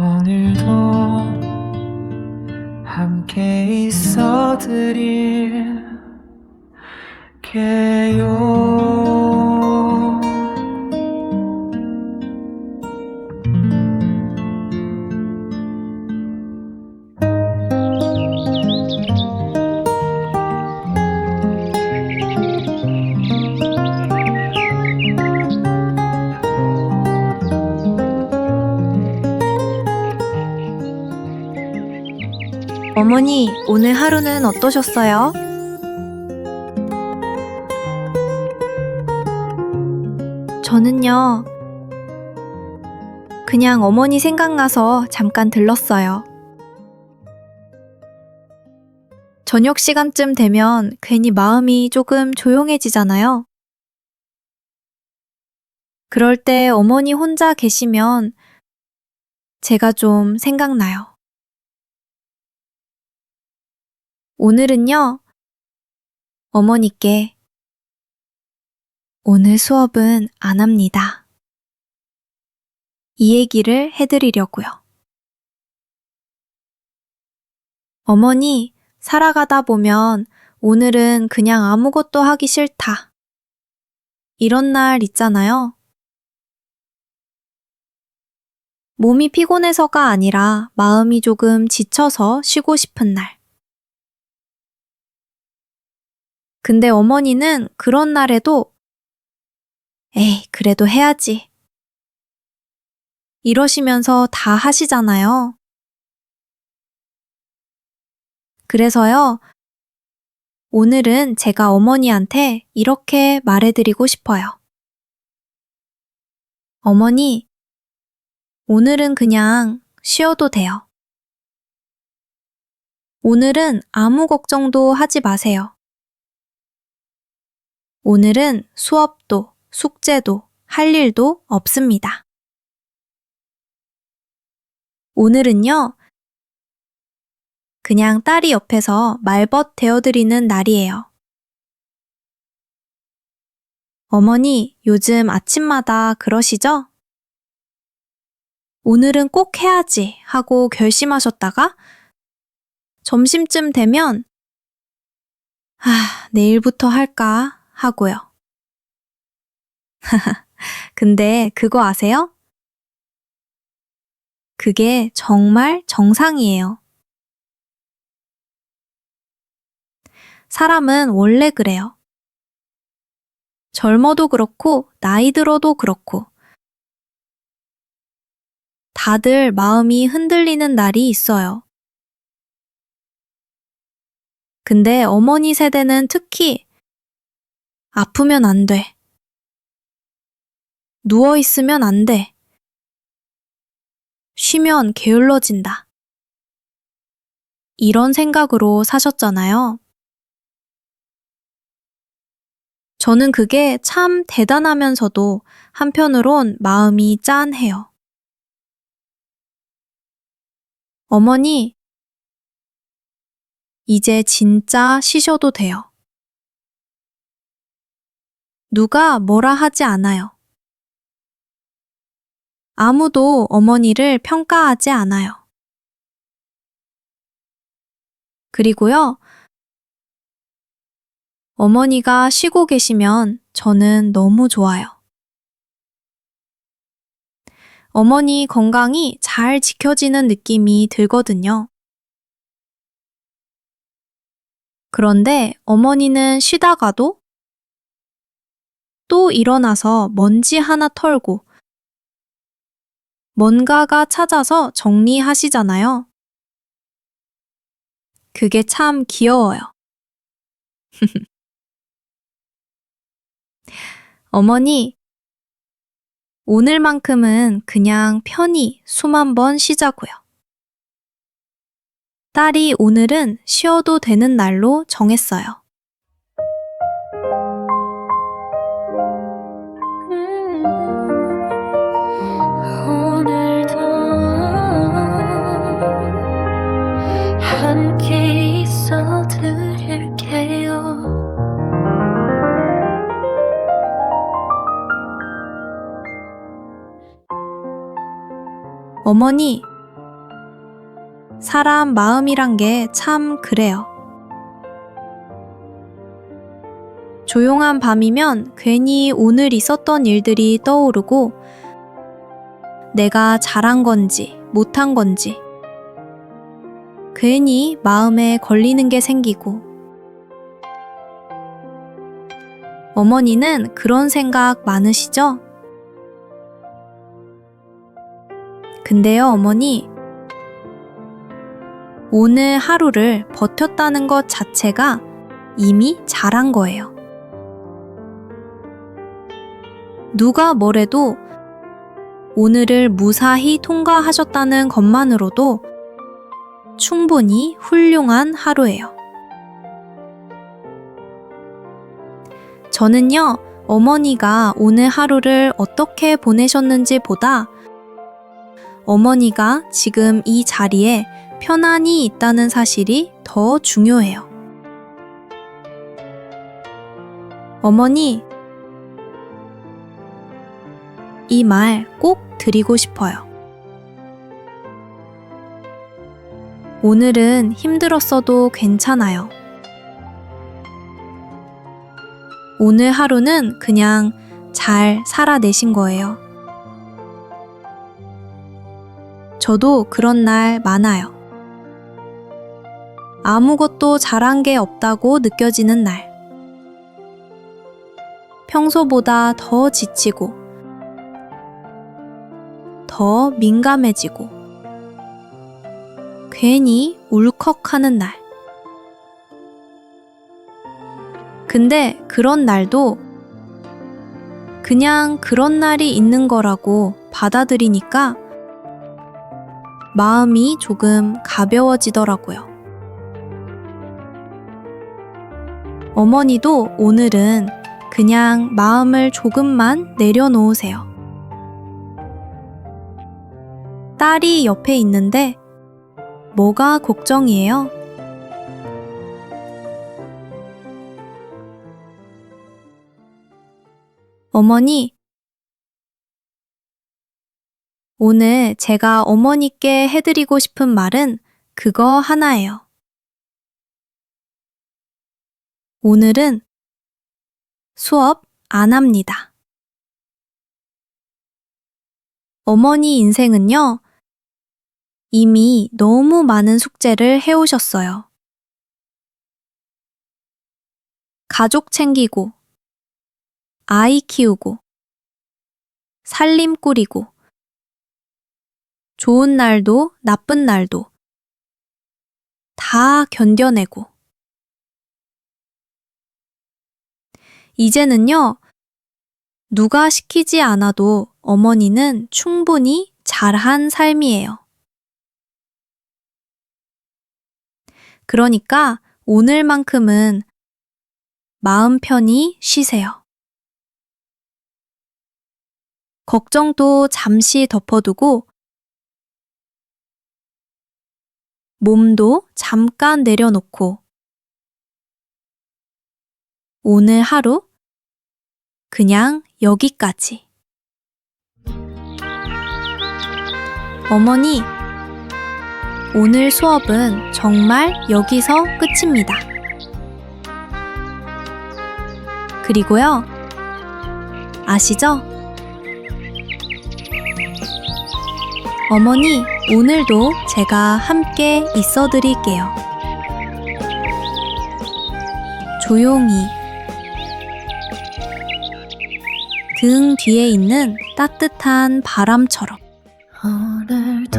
오늘도 함께 있어 드릴게요. 어머니, 오늘 하루는 어떠셨어요? 저는요, 그냥 어머니 생각나서 잠깐 들렀어요. 저녁 시간쯤 되면 괜히 마음이 조금 조용해지잖아요. 그럴 때 어머니 혼자 계시면 제가 좀 생각나요. 오늘은요, 어머니께 오늘 수업은 안 합니다. 이 얘기를 해드리려고요. 어머니, 살아가다 보면 오늘은 그냥 아무것도 하기 싫다. 이런 날 있잖아요. 몸이 피곤해서가 아니라 마음이 조금 지쳐서 쉬고 싶은 날. 근데 어머니는 그런 날에도 에이, 그래도 해야지. 이러시면서 다 하시잖아요. 그래서요, 오늘은 제가 어머니한테 이렇게 말해드리고 싶어요. 어머니, 오늘은 그냥 쉬어도 돼요. 오늘은 아무 걱정도 하지 마세요. 오늘은 수업도, 숙제도, 할 일도 없습니다. 오늘은요, 그냥 딸이 옆에서 말벗 대어드리는 날이에요. 어머니, 요즘 아침마다 그러시죠? 오늘은 꼭 해야지 하고 결심하셨다가 점심쯤 되면 아, 내일부터 할까 하고요. 근데 그거 아세요? 그게 정말 정상이에요. 사람은 원래 그래요. 젊어도 그렇고, 나이 들어도 그렇고, 다들 마음이 흔들리는 날이 있어요. 근데 어머니 세대는 특히 아프면 안 돼. 누워 있으면 안 돼. 쉬면 게을러진다. 이런 생각으로 사셨잖아요. 저는 그게 참 대단하면서도 한편으론 마음이 짠해요. 어머니, 이제 진짜 쉬셔도 돼요. 누가 뭐라 하지 않아요. 아무도 어머니를 평가하지 않아요. 그리고요, 어머니가 쉬고 계시면 저는 너무 좋아요. 어머니 건강이 잘 지켜지는 느낌이 들거든요. 그런데 어머니는 쉬다가도 또 일어나서 먼지 하나 털고 뭔가가 찾아서 정리하시잖아요. 그게 참 귀여워요. 어머니, 오늘만큼은 그냥 편히 숨 한 번 쉬자고요. 딸이 오늘은 쉬어도 되는 날로 정했어요. 어머니, 사람 마음이란 게 참 그래요. 조용한 밤이면 괜히 오늘 있었던 일들이 떠오르고 내가 잘한 건지 못한 건지 괜히 마음에 걸리는 게 생기고 어머니는 그런 생각 많으시죠? 근데요, 어머니. 오늘 하루를 버텼다는 것 자체가 이미 잘한 거예요. 누가 뭐래도 오늘을 무사히 통과하셨다는 것만으로도 충분히 훌륭한 하루예요. 저는요, 어머니가 오늘 하루를 어떻게 보내셨는지 보다 어머니가 지금 이 자리에 편안히 있다는 사실이 더 중요해요. 어머니, 이 말 꼭 드리고 싶어요. 오늘은 힘들었어도 괜찮아요. 오늘 하루는 그냥 잘 살아내신 거예요. 저도 그런 날 많아요. 아무것도 잘한 게 없다고 느껴지는 날. 평소보다 더 지치고, 더 민감해지고, 괜히 울컥하는 날. 근데 그런 날도 그냥 그런 날이 있는 거라고 받아들이니까 마음이 조금 가벼워지더라고요. 어머니도 오늘은 그냥 마음을 조금만 내려놓으세요. 딸이 옆에 있는데 뭐가 걱정이에요? 어머니, 오늘 제가 어머니께 해드리고 싶은 말은 그거 하나예요. 오늘은 수업 안 합니다. 어머니 인생은요, 이미 너무 많은 숙제를 해오셨어요. 가족 챙기고, 아이 키우고, 살림 꾸리고, 좋은 날도 나쁜 날도 다 견뎌내고. 이제는요, 누가 시키지 않아도 어머니는 충분히 잘한 삶이에요. 그러니까 오늘만큼은 마음 편히 쉬세요. 걱정도 잠시 덮어두고 몸도 잠깐 내려놓고 오늘 하루 그냥 여기까지. 어머니, 오늘 수업은 정말 여기서 끝입니다. 그리고요, 아시죠? 어머니, 오늘도 제가 함께 있어 드릴게요. 조용히 등 뒤에 있는 따뜻한 바람처럼 오늘도